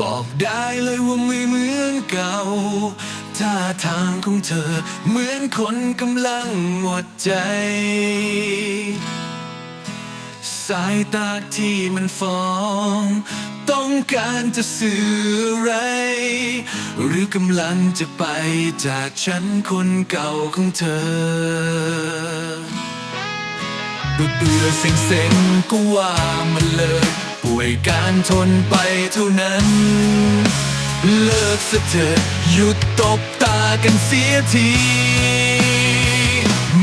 บอกได้เลยว่าไม่เหมือนเก่าท่าทางของเธอ เหมือนคนกำลังหมดใจ สายตาที่มันฟ้อง ต้องการจะสื่ออะไร หรือกำลังจะไปจากฉันคนเก่าของเธอเบื่อเบื่อเซ็งเซ็งๆก็ว่ามันเลย ป่วยการทนไปเท่านั้น เลิกซะเถอะหยุดตบตากันเสียที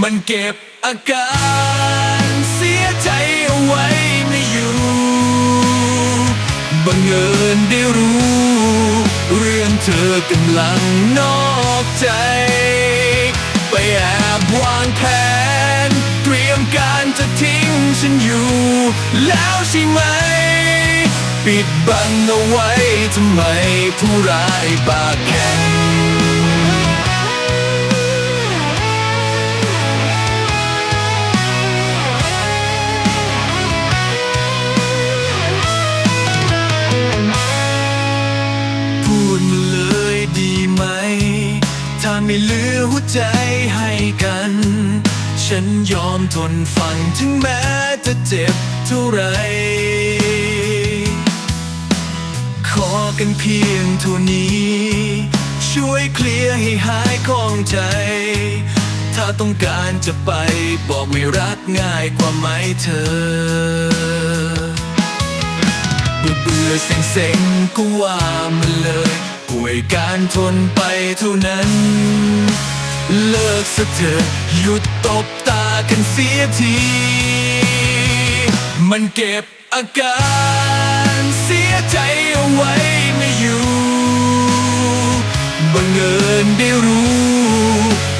มันเก็บอาการเสียใจเอาไว้ไม่อยู่บังเอิญได้รู้ เรื่องเธอกำลังนอกใจ ไปแอบวางแผน เตรียมการจะทิ้งฉันอยู่ แล้วใช่ไหม ปิดบังเอาไว้ทำไมผู้ร้ายปากแข็งพูดมาเลยดีไหม ถ้าไม่เหลือหัวใจให้กัน ฉันยอมทนฟังถึงแม้จะเจ็บเท่าไร กันเพียงเท่านี้ ช่วยเคลียร์ให้หายข้องใจ ถ้าต้องการจะไปบอกไม่รักง่ายกว่าไหมเธอ เบื่อเบื่อเซ็งเซ็งก็ว่ามันเลยป่วยการทนไปเท่านั้น เลิกซะเถอะหยุดตบตากันเสียที มันเก็บอาการ บังเอิญได้รู้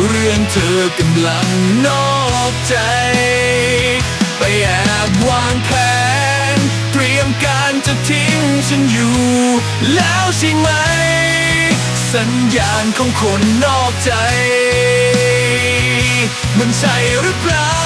เรื่องเธอกำลังนอกใจ ไปแอบวางแผน เตรียมการจะทิ้งฉันอยู่ แล้วใช่ไหม สัญญาณของคนนอกใจ มันใช่หรือเปล่า